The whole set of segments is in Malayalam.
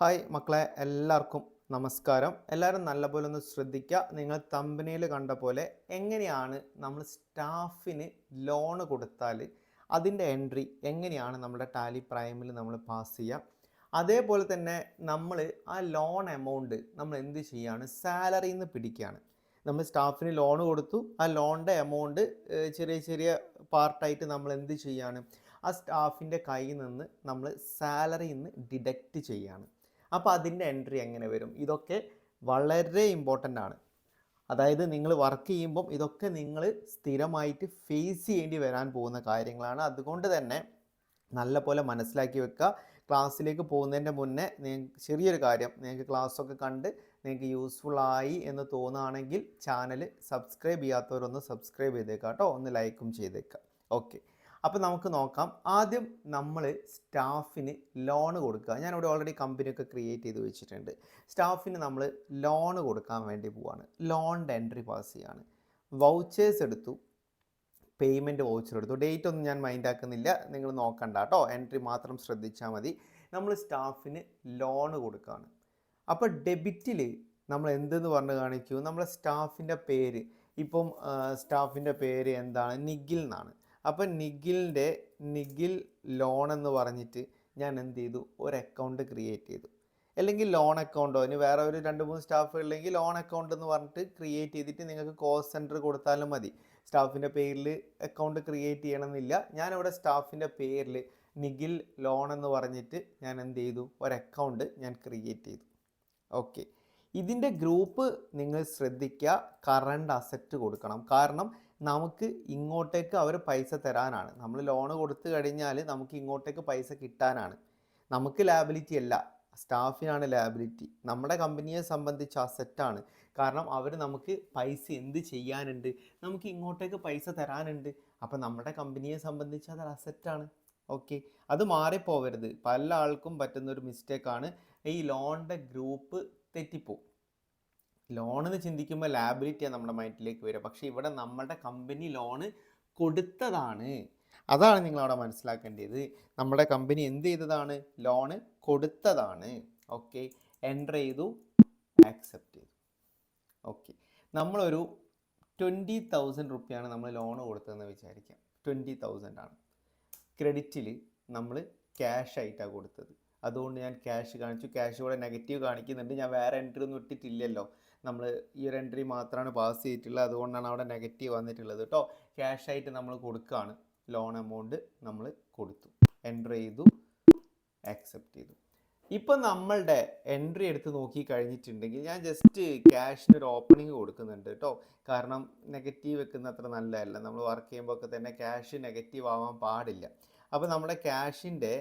ഹായ് മക്കളെ എല്ലാവർക്കും നമസ്കാരം. എല്ലാവരും നല്ലപോലെ ഒന്ന് ശ്രദ്ധിക്കുക നിങ്ങൾ തമ്പനിയിൽ കണ്ട പോലെ എങ്ങനെയാണ് നമ്മൾ സ്റ്റാഫിന് ലോൺ കൊടുത്താൽ അതിന്റെ എൻട്രി എങ്ങനെയാണ് നമ്മുടെ ടാലി പ്രൈമിൽ നമ്മൾ പാസ് ചെയ്യുക? അതേപോലെ തന്നെ നമ്മൾ ആ ലോൺ എമൗണ്ട് നമ്മൾ എന്ത് ചെയ്യുകയാണ് സാലറിയിൽ നിന്ന് പിടിക്കുകയാണ്. നമ്മൾ സ്റ്റാഫിന് ലോൺ കൊടുത്തു. ആ ലോണിന്റെ എമൗണ്ട് ചെറിയ ചെറിയ പാർട്ടായിട്ട് നമ്മൾ എന്ത് ചെയ്യുകയാണ് ആ സ്റ്റാഫിന്റെ കയ്യിൽ നിന്ന് നമ്മൾ സാലറിയിൽ നിന്ന് ഡിഡക്റ്റ് ചെയ്യാണ്. അപ്പോൾ അതിന്റെ എൻട്രി എങ്ങനെ വരും? ഇതൊക്കെ വളരെ ഇമ്പോർട്ടന്റ് ആണ്. അതായത് നിങ്ങൾ വർക്ക് ചെയ്യുമ്പം ഇതൊക്കെ നിങ്ങൾ സ്ഥിരമായിട്ട് ഫേസ് ചെയ്യേണ്ടി വരാൻ പോകുന്ന കാര്യങ്ങളാണ്. അതുകൊണ്ട് തന്നെ നല്ല പോലെ മനസ്സിലാക്കി വെക്കുക. ക്ലാസ്സിലേക്ക് പോകുന്നതിന്റെ മുന്നേ നിങ്ങൾക്ക് ചെറിയൊരു കാര്യം. നിങ്ങൾക്ക് ക്ലാസ്സൊക്കെ കണ്ട് നിങ്ങൾക്ക് യൂസ്ഫുൾ ആയി എന്ന് തോന്നുകയാണെങ്കിൽ ചാനൽ സബ്സ്ക്രൈബ് ചെയ്യാത്തവരൊന്ന് സബ്സ്ക്രൈബ് ചെയ്തേക്കാം കേട്ടോ ഒന്ന് ലൈക്കും ചെയ്തേക്കാം. ഓക്കെ അപ്പോൾ നമുക്ക് നോക്കാം. ആദ്യം നമ്മൾ സ്റ്റാഫിന് ലോൺ കൊടുക്കുക. ഞാനിവിടെ ഓൾറെഡി കമ്പനിയൊക്കെ ക്രിയേറ്റ് ചെയ്ത് വെച്ചിട്ടുണ്ട്. സ്റ്റാഫിന് നമ്മൾ ലോൺ കൊടുക്കാൻ വേണ്ടി പോവാണ്. ലോണിന്റെ എൻട്രി പാസ് ചെയ്യാണ്. വൗച്ചേഴ്സ് എടുത്തു. പേയ്മെന്റ് വൗച്ചർ എടുത്തു. ഡേറ്റ് ഒന്നും ഞാൻ മൈൻഡ് ആക്കുന്നില്ല. നിങ്ങൾ നോക്കണ്ട കേട്ടോ എൻട്രി മാത്രം ശ്രദ്ധിച്ചാൽ മതി. നമ്മൾ സ്റ്റാഫിന് ലോൺ കൊടുക്കുകയാണ് അപ്പോൾ ഡെബിറ്റിൽ നമ്മൾ എന്തെന്ന് പറഞ്ഞ് കാണിക്കൂ? നമ്മളെ സ്റ്റാഫിന്റെ പേര്. ഇപ്പം സ്റ്റാഫിന്റെ പേര് എന്താണ്? നിഖിൽ എന്നാണ്. അപ്പം നിഖിലിന്റെ നിഖിൽ ലോൺ എന്ന് പറഞ്ഞിട്ട് ഞാൻ എന്ത് ചെയ്തു? ഒരു അക്കൗണ്ട് ക്രിയേറ്റ് ചെയ്തു. അല്ലെങ്കിൽ ലോൺ അക്കൗണ്ടോ ഇനി വേറെ ഒരു രണ്ട് മൂന്ന് സ്റ്റാഫ് ഉള്ളെങ്കിൽ ലോൺ അക്കൗണ്ട് എന്ന് പറഞ്ഞിട്ട് ക്രിയേറ്റ് ചെയ്തിട്ട് നിങ്ങൾക്ക് കോസ്റ്റ് സെന്റർ കൊടുത്താലും മതി. സ്റ്റാഫിന്റെ പേരിൽ അക്കൗണ്ട് ക്രിയേറ്റ് ചെയ്യണമെന്നില്ല. ഞാനിവിടെ സ്റ്റാഫിന്റെ പേരിൽ നിഖിൽ ലോൺ എന്ന് പറഞ്ഞിട്ട് ഞാൻ എന്ത് ചെയ്തു? ഒരു അക്കൗണ്ട് ഞാൻ ക്രിയേറ്റ് ചെയ്തു. ഓക്കെ ഇതിന്റെ ഗ്രൂപ്പ് നിങ്ങൾ ശ്രദ്ധിക്കുക. കറണ്ട് അസറ്റ് കൊടുക്കണം. കാരണം നമുക്ക് ഇങ്ങോട്ടേക്ക് അവർ പൈസ തരാനാണ്. നമ്മൾ ലോൺ കൊടുത്തു കഴിഞ്ഞാൽ നമുക്ക് ഇങ്ങോട്ടേക്ക് പൈസ കിട്ടാനാണ്. നമുക്ക് ലാബിലിറ്റി അല്ല. സ്റ്റാഫിനാണ് ലാബിലിറ്റി നമ്മുടെ കമ്പനിയെ സംബന്ധിച്ച് അസറ്റാണ് കാരണം അവർ നമുക്ക് പൈസ എന്ത് ചെയ്യാനുണ്ട്? നമുക്ക് ഇങ്ങോട്ടേക്ക് പൈസ തരാനുണ്ട്. അപ്പോൾ നമ്മുടെ കമ്പനിയെ സംബന്ധിച്ച് അത് അസറ്റാണ് ഓക്കെ അത് മാറിപ്പോവരുത്. പല ആൾക്കും പറ്റുന്ന ഒരു മിസ്റ്റേക്കാണ് ഈ ലോണിന്റെ ഗ്രൂപ്പ് തെറ്റിപ്പോവും. ലോൺ എന്ന് ചിന്തിക്കുമ്പോൾ ലാബിലിറ്റിയാണ് നമ്മുടെ മൈൻഡിലേക്ക് വരിക. പക്ഷേ ഇവിടെ നമ്മുടെ കമ്പനി ലോണ് കൊടുത്തതാണ്. അതാണ് നിങ്ങൾ അവിടെ മനസ്സിലാക്കേണ്ടത്. നമ്മുടെ കമ്പനി എന്ത് ചെയ്തതാണ്? ലോണ് കൊടുത്തതാണ്. ഓക്കെ എന്റർ ചെയ്തു ആക്സെപ്റ്റ് ചെയ്തു. ഓക്കെ നമ്മളൊരു ട്വന്റി തൗസൻഡ് റുപ്യാണ് നമ്മൾ ലോൺ കൊടുത്തതെന്ന് വിചാരിക്കാം ട്വന്റി തൗസൻഡ് ആണ്. ക്രെഡിറ്റിൽ നമ്മൾ ക്യാഷ് ആയിട്ടാണ് കൊടുത്തത്. അതുകൊണ്ട് ഞാൻ ക്യാഷ് കാണിച്ചു. ക്യാഷ് ഇവിടെ നെഗറ്റീവ് കാണിക്കുന്നുണ്ട്. ഞാൻ വേറെ എൻട്രി ഒന്നും ഇട്ടിട്ടില്ലല്ലോ. നമ്മൾ ഈ ഒരു എൻട്രി മാത്രമാണ് പാസ് ചെയ്തിട്ടുള്ളത് അതുകൊണ്ടാണ് അവിടെ നെഗറ്റീവ് വന്നിട്ടുള്ളത് കേട്ടോ ക്യാഷ് ആയിട്ട് നമ്മൾ കൊടുക്കുകയാണ് ലോൺ എമൗണ്ട് നമ്മൾ കൊടുത്തു. എൻട്രി ചെയ്തു. ആക്സെപ്റ്റ് ചെയ്തു. ഇപ്പം നമ്മളുടെ എൻട്രി എടുത്ത് നോക്കി കഴിഞ്ഞിട്ടുണ്ടെങ്കിൽ ഞാൻ ജസ്റ്റ് ക്യാഷിന് ഒരു ഓപ്പണിംഗ് കൊടുക്കുന്നുണ്ട് കേട്ടോ കാരണം നെഗറ്റീവ് വെക്കുന്ന അത്ര നല്ലതല്ല. നമ്മൾ വർക്ക് ചെയ്യുമ്പോൾ ഒക്കെ തന്നെ ക്യാഷ് നെഗറ്റീവ് ആവാൻ പാടില്ല. അപ്പോൾ നമ്മുടെ ക്യാഷിന്റെ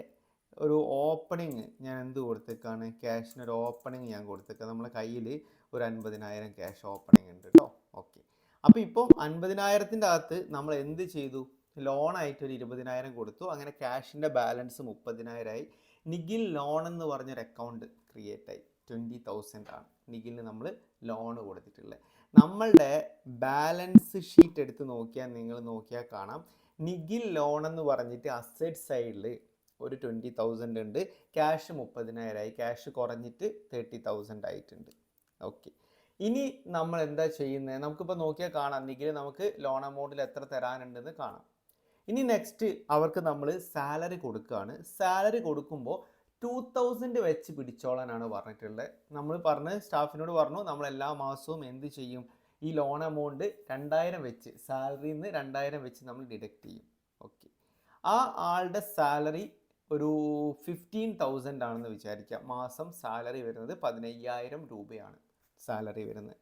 ഒരു ഓപ്പണിങ് ഞാൻ എന്ത് കൊടുത്തേക്കാണ്? ക്യാഷിന് ഒരു ഓപ്പണിങ് ഞാൻ കൊടുത്തേക്കാം നമ്മുടെ കയ്യിൽ ഒരു അൻപതിനായിരം ക്യാഷ് ഓപ്പണിംഗ് ഉണ്ട് കേട്ടോ ഓക്കെ അപ്പോൾ ഇപ്പോൾ അൻപതിനായിരത്തിന്റെ അകത്ത് നമ്മൾ എന്ത് ചെയ്തു? ലോണായിട്ട് ഒരു ഇരുപതിനായിരം കൊടുത്തു. അങ്ങനെ ക്യാഷിന്റെ ബാലൻസ് മുപ്പതിനായിരമായി നിഖിൽ ലോൺ എന്ന് പറഞ്ഞൊരു അക്കൗണ്ട് ക്രിയേറ്റ് ആയി. ട്വന്റി തൗസൻഡ് ആണ്. നിഖിലിന് നമ്മൾ ലോൺ കൊടുത്തിട്ടുള്ളത്. നമ്മളുടെ ബാലൻസ് ഷീറ്റ് എടുത്ത് നോക്കിയാൽ നിങ്ങൾ നോക്കിയാൽ കാണാം. നിഖിൽ ലോൺ എന്ന് പറഞ്ഞിട്ട് അസറ്റ് സൈഡിൽ ഒരു ട്വന്റി തൗസൻഡ് ഉണ്ട്. ക്യാഷ് മുപ്പതിനായിരമായി ക്യാഷ് കുറഞ്ഞിട്ട് തേർട്ടി തൗസൻഡ് ആയിട്ടുണ്ട്. ഓക്കെ ഇനി നമ്മൾ എന്താ ചെയ്യുന്നത് നമുക്കിപ്പോൾ നോക്കിയാൽ കാണാം. നിഖിൽ നമുക്ക് ലോൺ എമൗണ്ടിൽ എത്ര തരാനുണ്ടെന്ന് കാണാം. ഇനി നെക്സ്റ്റ് അവർക്ക് നമ്മൾ സാലറി കൊടുക്കുകയാണ് സാലറി കൊടുക്കുമ്പോൾ ടു തൗസൻഡ് വെച്ച് പിടിച്ചോളാനാണ് പറഞ്ഞിട്ടുള്ളത് നമ്മൾ പറഞ്ഞ് സ്റ്റാഫിനോട് പറഞ്ഞു നമ്മൾ എല്ലാ മാസവും എന്ത് ചെയ്യും? ഈ ലോൺ എമൗണ്ട് രണ്ടായിരം വെച്ച് സാലറിയിൽ നിന്ന് രണ്ടായിരം വെച്ച് നമ്മൾ ഡിഡക്റ്റ് ചെയ്യും. ഓക്കെ ആ ആളുടെ സാലറി ഒരു ഫിഫ്റ്റീൻ തൗസൻഡ് ആണെന്ന് വിചാരിക്കുക മാസം സാലറി വരുന്നത് പതിനയ്യായിരം രൂപയാണ്. സാലറി വരുന്നത്.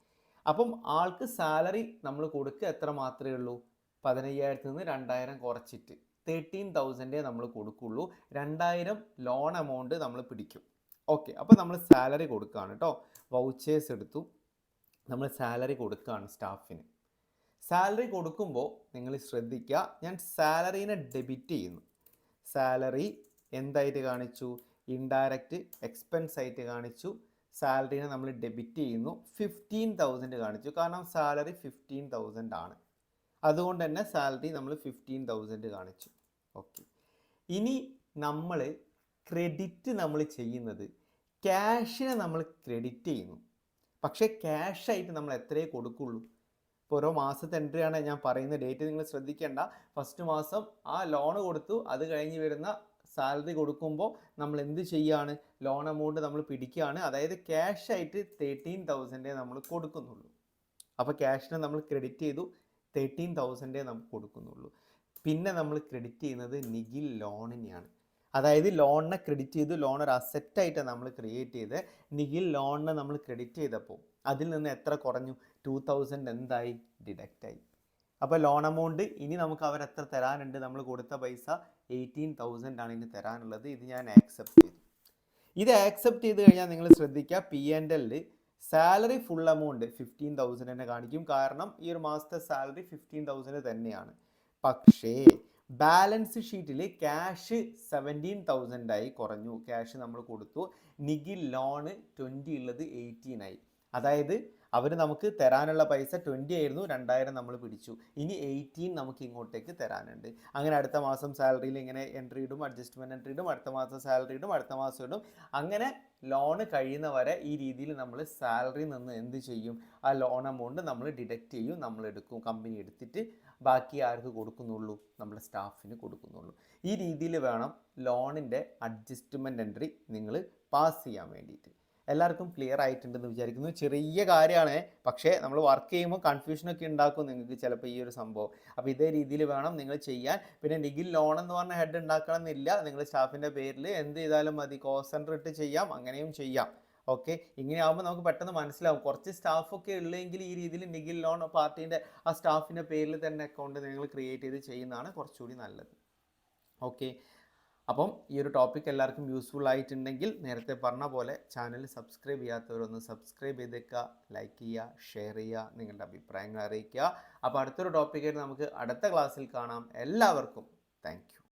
അപ്പം ആൾക്ക് സാലറി നമ്മൾ കൊടുക്കുക എത്ര മാത്രമേ ഉള്ളൂ? പതിനയ്യായിരത്തിൽ നിന്ന് രണ്ടായിരം കുറച്ചിട്ട് തേർട്ടീൻ തൗസൻഡേ നമ്മൾ കൊടുക്കുള്ളൂ. രണ്ടായിരം ലോൺ എമൗണ്ട് നമ്മൾ പിടിക്കും. ഓക്കെ അപ്പോൾ നമ്മൾ സാലറി കൊടുക്കുകയാണ് കേട്ടോ വൗച്ചേഴ്സ് എടുത്തു. നമ്മൾ സാലറി കൊടുക്കുകയാണ് സ്റ്റാഫിന്. സാലറി കൊടുക്കുമ്പോൾ നിങ്ങൾ ശ്രദ്ധിക്കുക ഞാൻ സാലറീനെ ഡെബിറ്റ് ചെയ്യുന്നു. സാലറി എന്തായിട്ട് കാണിച്ചു? ഇൻഡയറക്റ്റ് എക്സ്പെൻസ് ആയിട്ട് കാണിച്ചു. സാലറീനെ നമ്മൾ ഡെബിറ്റ് ചെയ്യുന്നു. ഫിഫ്റ്റീൻ തൗസൻഡ് കാണിച്ചു. കാരണം സാലറി ഫിഫ്റ്റീൻ തൗസൻഡ് ആണ്. അതുകൊണ്ട് തന്നെ സാലറി നമ്മൾ ഫിഫ്റ്റീൻ തൗസൻഡ് കാണിച്ചു. ഓക്കെ ഇനി നമ്മൾ ക്രെഡിറ്റ് നമ്മൾ ചെയ്യുന്നത് ക്യാഷിനെ നമ്മൾ ക്രെഡിറ്റ് ചെയ്യുന്നു. പക്ഷേ ക്യാഷായിട്ട് നമ്മൾ എത്രയേ കൊടുക്കുള്ളൂ? ഇപ്പോൾ ഓരോ മാസത്തെ എൻട്രിയാണ് ഞാൻ പറയുന്ന ഡേറ്റ് നിങ്ങൾ ശ്രദ്ധിക്കേണ്ട. ഫസ്റ്റ് മാസം ആ ലോൺ കൊടുത്തു. അത് കഴിഞ്ഞ് വരുന്ന സാലറി കൊടുക്കുമ്പോൾ നമ്മൾ എന്ത് ചെയ്യാണ്? ലോൺ എമൗണ്ട് നമ്മൾ പിടിക്കുകയാണ്. അതായത് ക്യാഷ് ആയിട്ട് തേർട്ടീൻ തൗസൻഡേ നമ്മൾ കൊടുക്കുന്നുള്ളൂ. അപ്പോൾ ക്യാഷിനെ നമ്മൾ ക്രെഡിറ്റ് ചെയ്തു. തേർട്ടീൻ തൗസൻഡേ നമുക്ക് കൊടുക്കുന്നുള്ളൂ. പിന്നെ നമ്മൾ ക്രെഡിറ്റ് ചെയ്യുന്നത് നിഖിൽ ലോണിനെയാണ്. അതായത് ലോണിനെ ക്രെഡിറ്റ് ചെയ്ത് ലോൺ ഒരു അസറ്റായിട്ട് നമ്മൾ ക്രിയേറ്റ് ചെയ്ത് നിഖിൽ ലോണിനെ നമ്മൾ ക്രെഡിറ്റ് ചെയ്തപ്പോൾ അതിൽ നിന്ന് എത്ര കുറഞ്ഞു? ടു തൗസൻഡ് എന്തായി? ഡിഡക്റ്റായി അപ്പോൾ ലോൺ എമൗണ്ട് ഇനി നമുക്ക് അവർ എത്ര തരാനുണ്ട്? നമ്മൾ കൊടുത്ത പൈസ എയ്റ്റീൻ തൗസൻഡ് ആണ് ഇനി തരാനുള്ളത്. ഇത് ഞാൻ ആക്സെപ്റ്റ് ചെയ്തു. ഇത് ആക്സെപ്റ്റ് ചെയ്ത് കഴിഞ്ഞാൽ നിങ്ങൾ ശ്രദ്ധിക്കുക പി ആൻഡ് എല്ലിൽ salary full amount fifteen thousand തന്നെ കാണിക്കും. കാരണം ഈ ഒരു മാസത്തെ സാലറി ഫിഫ്റ്റീൻ തൗസൻഡ് തന്നെയാണ്. പക്ഷേ ബാലൻസ് ഷീറ്റിൽ ക്യാഷ് സെവന്റീൻ തൗസൻഡ് ആയി കുറഞ്ഞു. ക്യാഷ് നമ്മൾ കൊടുത്തു. നിഖിൽ ലോണ് ട്വന്റി ഉള്ളത് എയ്റ്റീൻ ആയി. അതായത് അവർ നമുക്ക് തരാനുള്ള പൈസ ട്വന്റി ആയിരുന്നു രണ്ടായിരം നമ്മൾ പിടിച്ചു. ഇനി എയ്റ്റീൻ നമുക്ക് ഇങ്ങോട്ടേക്ക് തരാനുണ്ട്. അങ്ങനെ അടുത്ത മാസം സാലറിയിൽ ഇങ്ങനെ എൻട്രി ഇടും അഡ്ജസ്റ്റ്മെന്റ് എൻട്രി ഇടും അടുത്ത മാസം സാലറി ഇടും അടുത്ത മാസം ഇടും. അങ്ങനെ ലോണ് കഴിയുന്നവരെ ഈ രീതിയിൽ നമ്മൾ സാലറി നിന്ന് എന്ത് ചെയ്യും? ആ ലോൺ എമൗണ്ട് നമ്മൾ ഡിഡക്റ്റ് ചെയ്യും നമ്മൾ എടുക്കും. കമ്പനി എടുത്തിട്ട് ബാക്കി ആർക്ക് കൊടുക്കുന്നുള്ളൂ? നമ്മുടെ സ്റ്റാഫിന് കൊടുക്കുന്നുള്ളൂ. ഈ രീതിയിൽ വേണം ലോണിന്റെ അഡ്ജസ്റ്റ്മെന്റ് എൻട്രി നിങ്ങൾ പാസ് ചെയ്യാൻ വേണ്ടിയിട്ട്. എല്ലാവർക്കും ക്ലിയർ ആയിട്ടുണ്ടെന്ന് വിചാരിക്കുന്നു. ചെറിയ കാര്യമാണ്. പക്ഷേ നമ്മൾ വർക്ക് ചെയ്യുമ്പോൾ കൺഫ്യൂഷനൊക്കെ ഉണ്ടാക്കും നിങ്ങൾക്ക് ചിലപ്പോൾ ഈ ഒരു സംഭവം. അപ്പോൾ ഇതേ രീതിയിൽ വേണം നിങ്ങൾ ചെയ്യാൻ. പിന്നെ നിഖിൽ ലോൺ എന്ന് പറഞ്ഞ ഹെഡ് ഉണ്ടാക്കണം എന്നില്ല നിങ്ങൾ സ്റ്റാഫിന്റെ പേരിൽ എന്ത് ചെയ്താലും മതി. ഇട്ട് ചെയ്യാം. അങ്ങനെയും ചെയ്യാം. ഓക്കെ ഇങ്ങനെ ആകുമ്പോൾ നമുക്ക് പെട്ടെന്ന് മനസ്സിലാവും. കുറച്ച് സ്റ്റാഫൊക്കെ ഉള്ളെങ്കിൽ ഈ രീതിയിൽ നിഖിൽ ലോൺ പാർട്ടീന്റെ ആ സ്റ്റാഫിന്റെ പേരിൽ തന്നെ അക്കൗണ്ട് നിങ്ങൾ ക്രിയേറ്റ് ചെയ്ത് ചെയ്യുന്നതാണ് കുറച്ചുകൂടി നല്ലത്. ഓക്കെ അപ്പം ഈ ഒരു ടോപ്പിക് എല്ലാവർക്കും യൂസ്ഫുൾ ആയിട്ടുണ്ടെങ്കിൽ നേരത്തെ പറഞ്ഞ പോലെ ചാനൽ സബ്സ്ക്രൈബ് ചെയ്യാത്തവരൊന്ന് സബ്സ്ക്രൈബ് ചെയ്തേക്കുക ലൈക്ക് ചെയ്യുക ഷെയർ ചെയ്യുക നിങ്ങളുടെ അഭിപ്രായങ്ങൾ അറിയിക്കുക. അപ്പോൾ അടുത്തൊരു ടോപ്പിക്കായിട്ട് നമുക്ക് അടുത്ത ക്ലാസ്സിൽ കാണാം. എല്ലാവർക്കും താങ്ക്